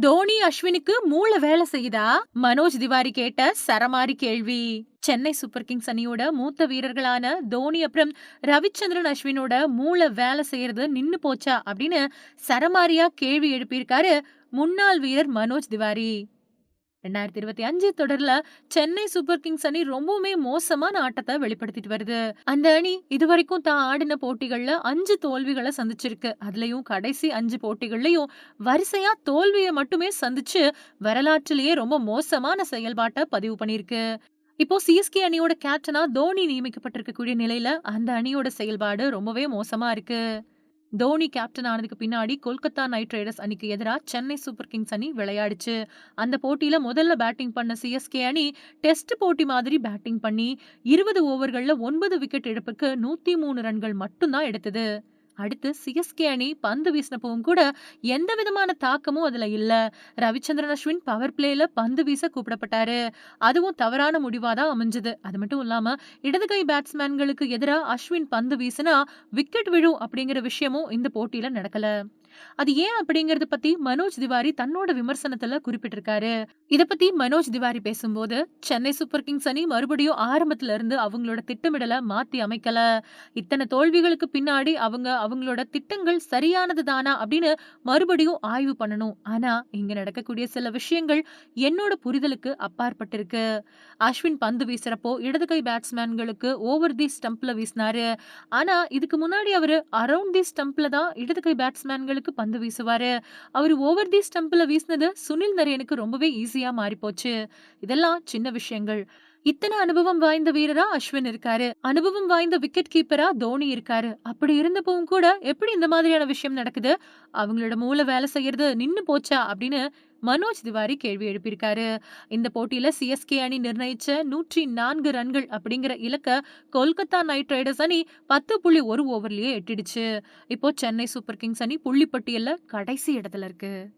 தோனி அஸ்வினுக்கு மூளை வேலை செய்யுதா? மனோஜ் திவாரி கேட்ட சரமாரி கேள்வி. சென்னை சூப்பர் கிங்ஸ் அணியோட மூத்த வீரர்களான தோனி அப்புறம் ரவிச்சந்திரன் அஸ்வினோட மூளை வேலை செய்யறது நின்னு போச்சா அப்படின்னு சரமாரியா கேள்வி எழுப்பியிருக்காரு முன்னாள் வீரர் மனோஜ் திவாரி. ரெண்டாயிரத்தி இருபத்தி அஞ்சு தொடர்ல சென்னை சூப்பர் கிங்ஸ் அணி ரொம்பவுமே மோசமான ஆட்டத்தை வெளிப்படுத்திட்டு வருது. அந்த அணி இதுவரைக்கும் தான் ஆடின போட்டிகள்ல அஞ்சு தோல்விகளை சந்திச்சிருக்கு. அதுலயும் கடைசி அஞ்சு போட்டிகள்லயும் வரிசையா தோல்வியை மட்டுமே சந்திச்சு வரலாற்றிலேயே ரொம்ப மோசமான செயல்பாட்டை பதிவு பண்ணிருக்கு இப்போ சிஎஸ்கே அணியோட கேப்டனா தோனி நியமிக்கப்பட்டிருக்கக்கூடிய நிலையில அந்த அணியோட செயல்பாடு ரொம்பவே மோசமா இருக்கு. தோனி கேப்டன் ஆனதுக்கு பின்னாடி கொல்கத்தா நைட் ரைடர்ஸ் அணிக்கு எதிராக சென்னை சூப்பர் கிங்ஸ் அணி விளையாடுச்சு. அந்த போட்டியில் முதல்ல பேட்டிங் பண்ண சிஎஸ்கே அணி டெஸ்ட் போட்டி மாதிரி பேட்டிங் பண்ணி இருபது ஓவர்கள்ல ஒன்பது விக்கெட் இழப்புக்கு நூத்தி மூணு ரன்கள் மட்டும்தான் எடுத்தது. அடுத்து சிஎஸ்கே அணி பந்து வீசினப்பவும் கூட எந்த விதமான தாக்கமும் அதுல இல்ல. ரவிச்சந்திரன் அஸ்வின் பவர் பிளேல பந்து வீச கூப்பிடப்பட்டாரு. அதுவும் தவறான முடிவாதான் அமைஞ்சது. அது மட்டும் இல்லாம இடது கை பேட்ஸ்மேன்களுக்கு எதிராக அஸ்வின் பந்து வீசினா விக்கெட் விழும் அப்படிங்கிற விஷயமும் இந்த போட்டியில நடக்கல. அது ஏன் அப்படிங்கறத பத்தி மனோஜ் திவாரி தன்னோட விமர்சனத்துல குறிப்பிட்டிருக்காரு. இத பத்தி மனோஜ் திவாரி பேசும்போது சென்னை சூப்பர் கிங்ஸ் அணி மறுபடியும் ஆரம்பத்துல இருந்து அவங்களோட திட்டமிடலை மாத்தி அமைக்கல. இத்தனை தோல்விகளுக்கு பின்னாடி அவங்க அவங்களோட திட்டங்கள் சரியானது தானா? அப்படின்னு மறுபடியும் ஆய்வு பண்ணணும். ஆனா இங்க நடக்கக்கூடிய சில விஷயங்கள் என்னோட புரிதலுக்கு அப்பாற்பட்டிருக்கு. அஸ்வின் பந்து வீசுறப்போ இடது கை பேட்ஸ்மேன்களுக்கு ஓவர் தி ஸ்டம்ப்ல வீசினாரு. ஆனா இதுக்கு முன்னாடி அவரு அரௌண்ட் தி ஸ்டம்ப்ல தான் இடது கை பேட்ஸ்மேன்களுக்கு பந்து வீசுவாரு. அவர் ஓவர் தி ஸ்டம்ப்ல வீசினது சுனில் நரேனுக்கு ரொம்பவே ஈஸியா மாறி போச்சு இதெல்லாம் சின்ன விஷயங்கள். இத்தனை அனுபவம் வாய்ந்த வீரரா அஸ்வின் இருக்காரு. அனுபவம் வாய்ந்த விக்கெட் கீப்பரா தோனி இருக்காரு. அப்படி இருந்தப்பவும் கூட எப்படி இந்த மாதிரியான விஷயம் நடக்குது? அவங்களோட மூளை வேலை செய்யறது நின்னு போச்சா? அப்படின்னு மனோஜ் திவாரி கேள்வி எழுப்பியிருக்காரு. இந்த போட்டியில சிஎஸ்கே அணி நிர்ணயிச்ச நூற்றி நான்கு ரன்கள் அப்படிங்கிற இலக்க கொல்கத்தா நைட் ரைடர்ஸ் அணி பத்து புள்ளி ஒரு ஓவர்லயே எட்டிடுச்சு. இப்போ சென்னை சூப்பர் கிங்ஸ் அணி புள்ளி பட்டியல்ல கடைசி இடத்துல இருக்கு.